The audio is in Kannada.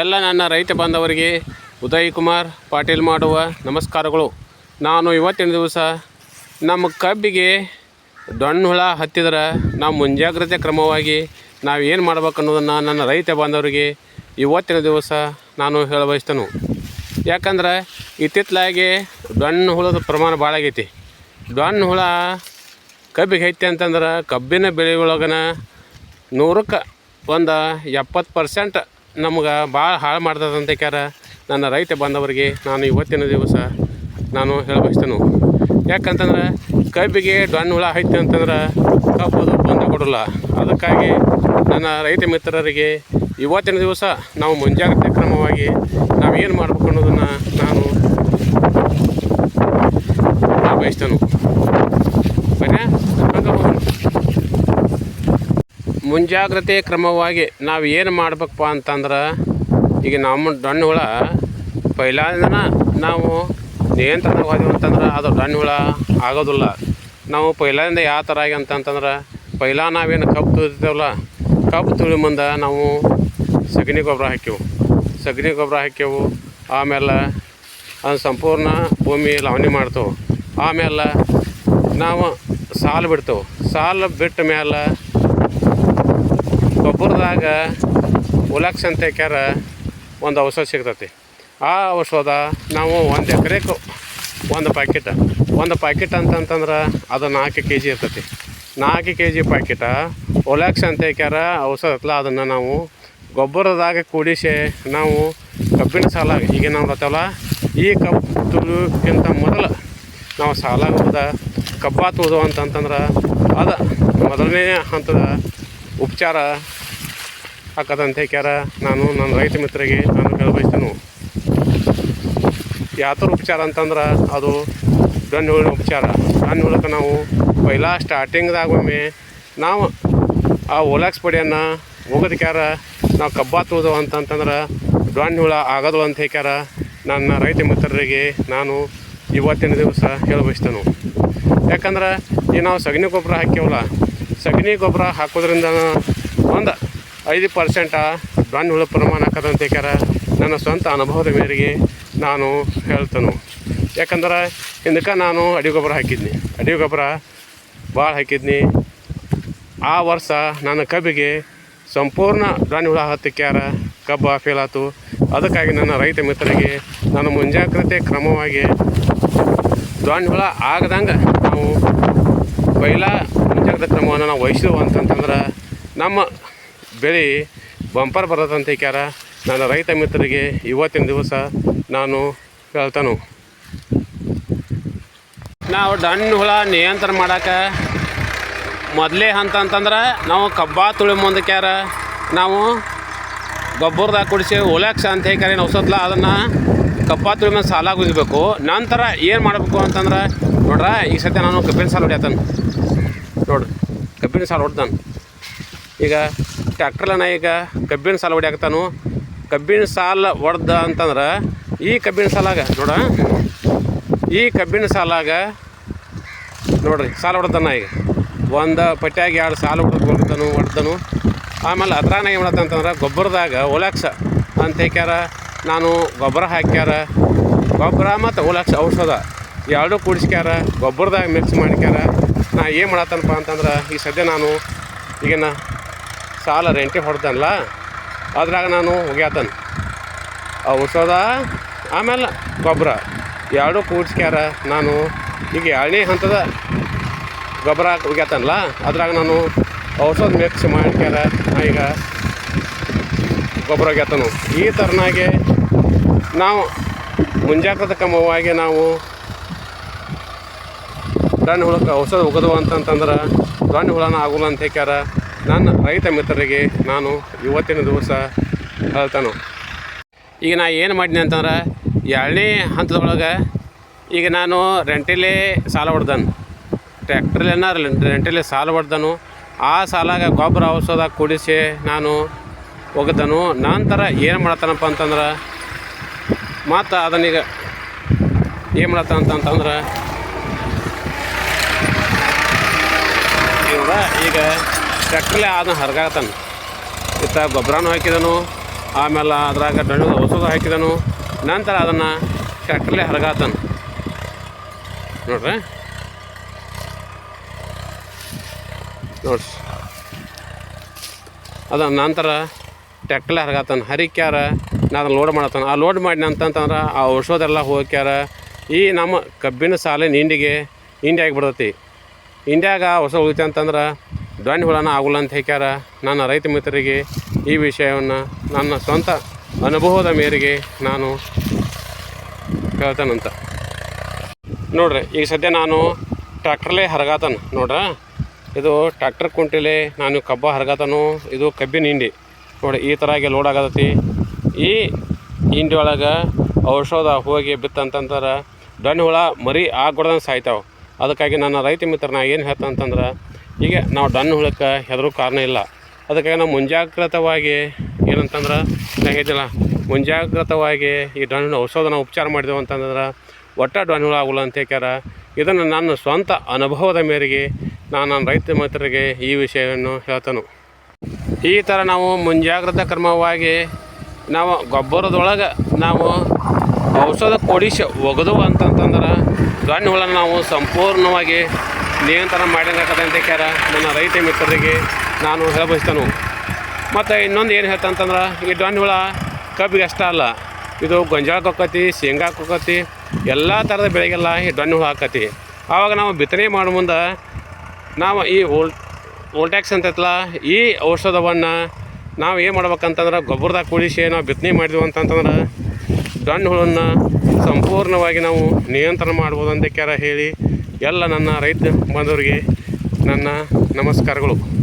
ಎಲ್ಲ ನನ್ನ ರೈತ ಬಾಂಧವರಿಗೆ ಉದಯ್ ಕುಮಾರ್ ಪಾಟೀಲ್ ಮಾಡುವ ನಮಸ್ಕಾರಗಳು. ನಾನು ಇವತ್ತಿನ ದಿವಸ ನಮ್ಮ ಕಬ್ಬಿಗೆ ದೊಣ್ಣ ಹುಳ ಹತ್ತಿದ್ರೆ ನಾವು ಮುಂಜಾಗ್ರತೆ ಕ್ರಮವಾಗಿ ನಾವು ಏನು ಮಾಡ್ಬೇಕು ಅನ್ನೋದನ್ನು ನನ್ನ ರೈತ ಬಾಂಧವರಿಗೆ ಇವತ್ತಿನ ದಿವಸ ನಾನು ಹೇಳ ಬಯಸ್ತೇನೆ ಯಾಕಂದ್ರೆ ಇತ್ತಿತ್ತಲಾಗಿ ದೊಣ್ಣ ಹುಳದ ಪ್ರಮಾಣ ಭಾಳ ಆಗೈತಿ. ದೊಣ್ಣ ಹುಳ ಕಬ್ಬಿಗೆ ಐತಿ ಅಂತಂದ್ರೆ ಕಬ್ಬಿನ ಬೆಳೆಯೊಳಗನ ನೂರಕ್ಕೆ ಒಂದು ಎಪ್ಪತ್ತು ಪರ್ಸೆಂಟ್ ನಮ್ಗೆ ಭಾಳ ಹಾಳು ಮಾಡ್ತದಂತ ಕ್ಯಾರ ನನ್ನ ರೈತ ಬಂದವರಿಗೆ ನಾನು ಇವತ್ತಿನ ದಿವಸ ನಾನು ಹೇಳಬಯಸ್ತೇನೆ. ಯಾಕಂತಂದ್ರೆ ಕಬ್ಬಿಗೆ ಡೊಣ್ಣ ಹುಳ ಐತಿ ಅಂತಂದ್ರೆ ಕಬ್ಬದು ಬಂದು ಕೊಡಲ್ಲ ಅದಕ್ಕಾಗಿ ನನ್ನ ರೈತ ಮಿತ್ರರಿಗೆ ಇವತ್ತಿನ ದಿವಸ ನಾವು ಮುಂಜಾಗ್ರತೆ ಕ್ರಮವಾಗಿ ನಾವು ಏನು ಮಾಡ್ಬೇಕು ಅನ್ನೋದನ್ನು ನಾನು ಬಯಸ್ತೇನೆ ಮುಂಜಾಗ್ರತೆ ಕ್ರಮವಾಗಿ ನಾವು ಏನು ಮಾಡ್ಬೇಕಪ್ಪ ಅಂತಂದ್ರೆ, ಈಗ ನಮ್ಮ ಡಣ್ಣು ಹುಳ ಪೈಲಾದಿನ ನಾವು ನಿಯಂತ್ರಣ ಹೋದ್ವಿ ಅಂತಂದ್ರೆ ಅದು ಡಣ್ಣು ಹುಳ ಆಗೋದಿಲ್ಲ. ನಾವು ಪೈಲಾದಿಂದ ಯಾವ ಥರ ಆಗಿ ಅಂತಂತಂದ್ರೆ, ಪೈಲಾ ನಾವೇನು ಕಬ್ಬು ತುಳಿತೇವಲ್ಲ ಕಬ್ಬು ತುಳಿ ಮುಂದೆ ನಾವು ಸಗಣಿ ಗೊಬ್ಬರ ಹಾಕ್ಯವು. ಸಗಣಿ ಗೊಬ್ಬರ ಹಾಕ್ಯವು ಆಮೇಲೆ ಅದು ಸಂಪೂರ್ಣ ಭೂಮಿ ಲವಣಿ ಮಾಡ್ತೇವೆ. ಆಮೇಲೆ ನಾವು ಸಾಲು ಬಿಡ್ತೇವೆ. ಸಾಲು ಬಿಟ್ಟ ಮೇಲೆ ಗೊಬ್ಬರದಾಗ ಉಲಕ್ಸ್ ಅಂತ ಕ್ಯಾರ ಒಂದು ಔಷಧ ಸಿಗ್ತೈತಿ. ಆ ಔಷಧ ನಾವು ಒಂದು ಎಕರೆಗೆ ಒಂದು ಪ್ಯಾಕೆಟ್ ಒಂದು ಪ್ಯಾಕೆಟ್ ಅಂತಂತಂದ್ರೆ ಅದು ನಾಲ್ಕು ಕೆ ಜಿ ಇರ್ತೈತಿ. ನಾಲ್ಕು ಕೆ ಜಿ ಪ್ಯಾಕೆಟ ಒಲಾಕ್ಸ್ ಅಂತ ಕ್ಯಾರ ಔಷಧ ಐತಲ್ಲ ಅದನ್ನು ನಾವು ಗೊಬ್ಬರದಾಗ ಕೂಡಿಸಿ ನಾವು ಕಬ್ಬಿನ ಸಾಲ ಈಗ ನಾವು ಬರ್ತಾವಲ್ಲ ಈ ಕಬ್ಬು ತುಳಿಯೋಕ್ಕಿಂತ ಮೊದಲು ನಾವು ಸಾಲ ಹೋದ ಕಬ್ಬ ತುಳಿದು ಅಂತಂತಂದ್ರೆ ಅದು ಮೊದಲನೇ ಹಂತದ ಉಪಚಾರ ಹಾಕದಂತ ಹೇಳ್ಯಾರ ನಾನು ನನ್ನ ರೈತ ಮಿತ್ರಿಗೆ ನಾನು ಕೇಳಬಯಸ್ತೇನೆ ಯಾವ ಥರ ಉಪಚಾರ ಅಂತಂದ್ರೆ ಅದು ಡೊಣ್ಣು ಹುಳಿನ ಉಪಚಾರ. ಡೊಣ್ಣು ಹುಳಕ್ಕೆ ನಾವು ಪೈಲ ಸ್ಟಾರ್ಟಿಂಗ್ದಾಗ ಒಮ್ಮೆ ನಾವು ಆ ಓಲಾಕ್ಸ್ ಪಡಿಯನ್ನು ಹೋಗೋದಕ್ಯಾರ ನಾವು ಕಬ್ಬ ತುಳಿದು ಅಂತಂತಂದ್ರೆ ಡೊಣ್ಣು ಹುಳ ಆಗೋದು ಅಂತ ಹೇಳ್ಯಾರ ನನ್ನ ರೈತ ಮಿತ್ರರಿಗೆ ನಾನು ಇವತ್ತಿನ ದಿವಸ ಹೇಳಬಯಸ್ತೇನೆ. ಯಾಕಂದ್ರೆ ಈ ನಾವು ಸಗಣಿ ಗೊಬ್ಬರ ಹಾಕ್ಯವಲ್ಲ ಸಗಣಿ ಗೊಬ್ಬರ ಹಾಕೋದ್ರಿಂದ ಒಂದು, ಐದು ಪರ್ಸೆಂಟ ಡೊಣ್ಣು ಹುಳ ಪ್ರಮಾಣ ಹಾಕದಂತ ಹೇಳ್ಯಾರ ನನ್ನ ಸ್ವಂತ ಅನುಭವದ ಮೇರೆಗೆ ನಾನು ಹೇಳ್ತೇನೆ. ಯಾಕಂದ್ರೆ ಹಿಂದಕ್ಕೆ ನಾನು ಅಡಿ ಗೊಬ್ಬರ ಹಾಕಿದ್ನಿ. ಅಡಿ ಗೊಬ್ಬರ ಭಾಳ ಹಾಕಿದ್ನಿ. ಆ ವರ್ಷ ನನ್ನ ಕಬ್ಬಿಗೆ ಸಂಪೂರ್ಣ ಡೊಣ್ಣು ಹುಳ ಹತ್ತಿಕ್ಯಾರ ಕಬ್ಬು ಫೇಲ್ ಅದಕ್ಕಾಗಿ ನನ್ನ ರೈತ ಮಿತ್ರರಿಗೆ ನಾನು ಮುಂಜಾಗ್ರತೆ ಕ್ರಮವಾಗಿ ಡೊಣ್ಣು ಹುಳ ಆಗದಂಗೆ ನಾವು ಪೈಲ ಮುಂಜಾಗ್ರತೆ ಕ್ರಮವನ್ನು ನಾವು ವಹಿಸಿದೆವು ಅಂತಂತಂದ್ರೆ ನಮ್ಮ ಬೆಳೆ ಬಂಪರ್ ಬರೋದಂತ ಕ್ಯಾರ ನನ್ನ ರೈತ ಮಿತ್ರರಿಗೆ ಇವತ್ತಿನ ದಿವಸ ನಾನು ಹೇಳ್ತಾನು. ನಾವು ಡಣ್ಣು ಹುಳ ನಿಯಂತ್ರಣ ಮಾಡೋಕೆ ಮೊದಲೇ ಹಂತ ಅಂತಂದ್ರೆ ನಾವು ಕಬ್ಬ ತುಳಿ ಮುಂದಕ್ಯಾರ ನಾವು ಗೊಬ್ಬರದಾಗ ಕುಡಿಸಿ ಒಲಾಕ್ಸ್ ಅಂತ ಹೇಳಿ ಔಷಧಲ ಅದನ್ನು ಕಪ್ಪ ತುಳಿ ಮೇಲೆ ಸಾಲಾಗಿ ಉಗಿಬೇಕು ನಂತರ ಏನು ಮಾಡಬೇಕು ಅಂತಂದ್ರೆ ನೋಡ್ರ, ಈ ಸತಿ ನಾನು ಕಬ್ಬಿನ ಸಾಲ ಹೊಡ್ಯಾತಾನೆ. ನೋಡ್ರಿ ಕಬ್ಬಿನ ಸಾಲ ಹೊಡ್ದಾನು ಈಗ ಟ್ಯಾಕ್ಟ್ರಲ್ಲನ ಈಗ ಕಬ್ಬಿನ ಸಾಲ ಹೊಡ್ಯಾಕತ್ತಾನು ಕಬ್ಬಿನ ಸಾಲ ಹೊಡೆದ ಅಂತಂದ್ರೆ ಈ ಕಬ್ಬಿನ ಸಾಲಾಗ, ನೋಡ, ಈ ಕಬ್ಬಿನ ಸಾಲಾಗ, ನೋಡ್ರಿ, ಸಾಲ ಹೊಡ್ದಾನ ಈಗ. ಒಂದು ಪಟ್ಟಿಯಾಗಿ ಎರಡು ಸಾಲ ಹೊಡೆದು ಹೊಡ್ದನು ಹೊಡ್ದನು ಆಮೇಲೆ ಅದ್ರಾಗ ಏನು ಅಂತಂದ್ರೆ ಗೊಬ್ಬರದಾಗ ಒಲಾಕ್ಸ ಅಂತ ಹೇಳ್ಯಾರ ನಾನು ಗೊಬ್ಬರ ಹಾಕ್ಯಾರ. ಗೊಬ್ಬರ ಮತ್ತು ಒಲಾಕ್ಸ ಔಷಧ ಎರಡೂ ಕೂಡಿಸ್ಕ್ಯಾರ, ಗೊಬ್ಬರದಾಗ ಮಿಕ್ಸ್ ಮಾಡ್ಕ್ಯಾರ. ನಾ ಏನು ಮಾಡತ್ತನಪ್ಪ ಅಂತಂದ್ರೆ, ಈ ಸದ್ಯ ನಾನು ಈಗಿನ ಸಾಲ ರೆಂಟಿ ಹೊಡೆದನಲ್ಲ, ಅದ್ರಾಗ ನಾನು ಒಗ್ಯಾತನ ಔಷಧ ಆಮೇಲೆ ಗೊಬ್ಬರ ಎರಡೂ ಕೂಡ್ಸ್ಕ್ಯಾರ ನಾನು, ಈಗ ಎರಡನೇ ಹಂತದ ಗೊಬ್ಬರ ಒಗ್ಯಾತನಲ್ಲ ಅದ್ರಾಗ ನಾನು ಔಷಧ ಮಿಕ್ಸ್ ಮಾಡ್ಕ್ಯಾರ, ನಾ ಈಗ ಗೊಬ್ಬರ ಒಗ್ಯಾತನು ಈ ಥರನಾಗೆ ನಾವು ಮುಂಜಾಗ್ರತಾ ಕ್ರಮವಾಗಿ ನಾವು ಡಣ್ಣು ಹುಳಕ್ಕೆ ಔಷಧ ಒಗದು ಅಂತಂತಂದ್ರೆ ಡಣ್ಣು ಹುಳನ ಆಗೋಲ್ಲ ಅಂತ ಹೇಳ್ಯಾರ ನನ್ನ ರೈತ ಮಿತ್ರರಿಗೆ ನಾನು ಇವತ್ತಿನ ದಿವಸ ಹೇಳ್ತಾನು. ಈಗ ನಾ ಏನು ಮಾಡಿನಿ ಅಂತಂದ್ರೆ ಎರಡನೇ ಹಂತದೊಳಗೆ ಈಗ ನಾನು ರೆಂಟಿಲೇ ಸಾಲ ಹೊಡ್ದನು. ಟ್ರ್ಯಾಕ್ಟ್ರಲ್ಲೇನ ರೆಂಟಿಲೇ ಸಾಲ ಹೊಡ್ದನು. ಆ ಸಾಲಾಗ ಗೊಬ್ಬರ ಔಷಧ ಕುಡಿಸಿ ನಾನು ಒಗದನು. ನಂತರ ಏನು ಮಾಡತ್ತಾನಪ್ಪ ಅಂತಂದ್ರೆ ಮತ್ತು ಅದನ್ನೀಗ ಏನು ಮಾಡತ್ತಾನ ಇವಾಗ ಈಗ ಟ್ರ್ಯಾಕ್ಟ್ರಲ್ಲೇ ಅದನ್ನ ಹರ್ಗಾಗ್ತಾನೆ ಇತ್ತ ಗೊಬ್ಬರನೂ ಹಾಕಿದನು. ಆಮೇಲೆ ಅದ್ರಾಗ ಡಣ್ಣು ಔಷಧ ಹಾಕಿದನು. ನಂತರ ಅದನ್ನು ಟ್ರ್ಯಾಕ್ಟರ್ಲೆ ಹರಗಾತನ. ನೋಡ್ರಿ. ನೋಡ್ರಿ. ಅದ ನಂತರ ಟ್ಯಾಕ್ಟರ್ಲೆ ಹರಗಾತಾನ. ಹರಿಕ್ಯಾರ, ನಾ ಅದನ್ನ ಲೋಡ್ ಮಾಡತ್ತಾನ. ಆ ಲೋಡ್ ಮಾಡಿ ಅಂತಂತಂದ್ರೆ ಆ ಔಷಧ ಎಲ್ಲ ಹೋಗ್ಯಾರ. ಈ ನಮ್ಮ ಕಬ್ಬಿನ ಸಾಲಿನ ಹಿಂಡಿಗೆ ಹಿಂಡಿ ಆಗಿಬಿಡ್ತೈತಿ. ಇಂಡ್ಯಾಗ ಹೊಸ ಉಳಿತೆ ಅಂತಂದ್ರೆ ಡೊಣ್ಣ ಹುಳನ ಆಗುಲ್ಲ ಅಂತ ಹೇಳ್ಯಾರ ನನ್ನ ರೈತ ಮಿತ್ರರಿಗೆ ಈ ವಿಷಯವನ್ನು ನನ್ನ ಸ್ವಂತ ಅನುಭವದ ಮೇರೆಗೆ ನಾನು ಹೇಳ್ತಾನಂತ ನೋಡ್ರಿ, ಈಗ ಸದ್ಯ ನಾನು ಟ್ರ್ಯಾಕ್ಟ್ರಲ್ಲೇ ಹರಗಾತನ, ನೋಡ್ರ? ಇದು ಟ್ರ್ಯಾಕ್ಟರ್ ಕುಂಟಿಲೆ ನಾನು ಕಬ್ಬ ಹರಗಾತನು, ಇದು ಕಬ್ಬಿನ ಹಿಂಡಿ. ನೋಡಿ ಈ ಥರಾಗಿ ಲೋಡ್ ಆಗತೈತಿ. ಈ ಹಿಂಡಿ ಒಳಗೆ ಔಷಧ ಹೋಗಿ ಬಿತ್ತಂತಂದ್ರೆ ಡೊಣ್ಣ ಹುಳ ಮರಿ ಆಗ್ಬಿಡ್ದಂಗೆ ಸಾಯ್ತಾವೆ. ಅದಕ್ಕಾಗಿ ನನ್ನ ರೈತ ಮಿತ್ರನ ಏನು ಹೇಳ್ತಂತಂದ್ರೆ ಈಗ ನಾವು ಡನ್ ಹುಳಕ್ಕೆ ಹೆದರೂ ಕಾರಣ ಇಲ್ಲ. ಅದಕ್ಕಾಗಿ ನಾವು ಮುಂಜಾಗ್ರತವಾಗಿ ಏನಂತಂದ್ರೆ ನಾ ಮುಂಜಾಗ್ರತವಾಗಿ ಈ ಡೊಣ್ಣ ಔಷಧನ ಉಪಚಾರ ಮಾಡಿದೆವು ಅಂತಂದ್ರೆ, ಒಟ್ಟ ಡನ್ ಹುಳ ಆಗೋಲ್ಲ ಅಂತ ಹೇಳ್ಯಾರ ಇದನ್ನು ನನ್ನ ಸ್ವಂತ ಅನುಭವದ ಮೇರೆಗೆ ನಾನು ನನ್ನ ರೈತ ಮಿತ್ರರಿಗೆ ಈ ವಿಷಯವನ್ನು ಹೇಳ್ತಾನು. ಈ ಥರ ನಾವು ಮುಂಜಾಗ್ರತಾ ಕ್ರಮವಾಗಿ ನಾವು ಗೊಬ್ಬರದೊಳಗೆ ನಾವು ಔಷಧ ಕೊಡಿಸಿ ಒಗದು ಅಂತಂತಂದ್ರೆ ಗಣ್ಣು ಹುಳನ ನಾವು ಸಂಪೂರ್ಣವಾಗಿ ನಿಯಂತ್ರಣ ಮಾಡಿದಂಗಾಗತ್ತೆ ಅಂತ ಕ್ಯಾರ ನನ್ನ ರೈತ ಮಿತ್ರರಿಗೆ ನಾನು ಹೇಳಬಯಸ್ತಾನು. ಮತ್ತು ಇನ್ನೊಂದು ಏನು ಹೇಳ್ತಂತಂದ್ರೆ, ಈ ಗಂಡು ಹುಳ ಕಬ್ಬಿಗೆ ಅಷ್ಟ ಅಲ್ಲ, ಇದು ಗೊಂಜಾಳಕ್ಕೆ ಹೋಕತಿ ಶೇಂಗಾಕ್ಕೆ ಹೋಕತಿ ಎಲ್ಲ ಥರದ ಬೆಳೆಗೆಲ್ಲ ಈ ಡೊಣ್ಣ ಹುಳ ಹಾಕತಿ. ಆವಾಗ ನಾವು ಬಿತ್ತನೆ ಮಾಡೋ ಮುಂದೆ ನಾವು ಈ ಓಲ್, ಓಲ್ಟ್ಯಾಕ್ಸ್ ಅಂತೈತಲ್ಲ ಈ ಔಷಧವನ್ನು ನಾವು ಏನು ಮಾಡ್ಬೇಕಂತಂದ್ರೆ, ಗೊಬ್ಬರದಾಗ ಕೂಡಿಸಿ ನಾವು ಬಿತ್ತನೆ ಮಾಡಿದ್ವಿ ಅಂತಂತಂದ್ರೆ ಹುಳನ್ನ ಸಂಪೂರ್ಣವಾಗಿ ನಾವು ನಿಯಂತ್ರಣ ಮಾಡ್ಬೋದು ಅಂತ ಹೇಳಿ ಎಲ್ಲ ನನ್ನ ರೈತ ಬಂಧುವರಿಗೆ ನನ್ನ ನಮಸ್ಕಾರಗಳು.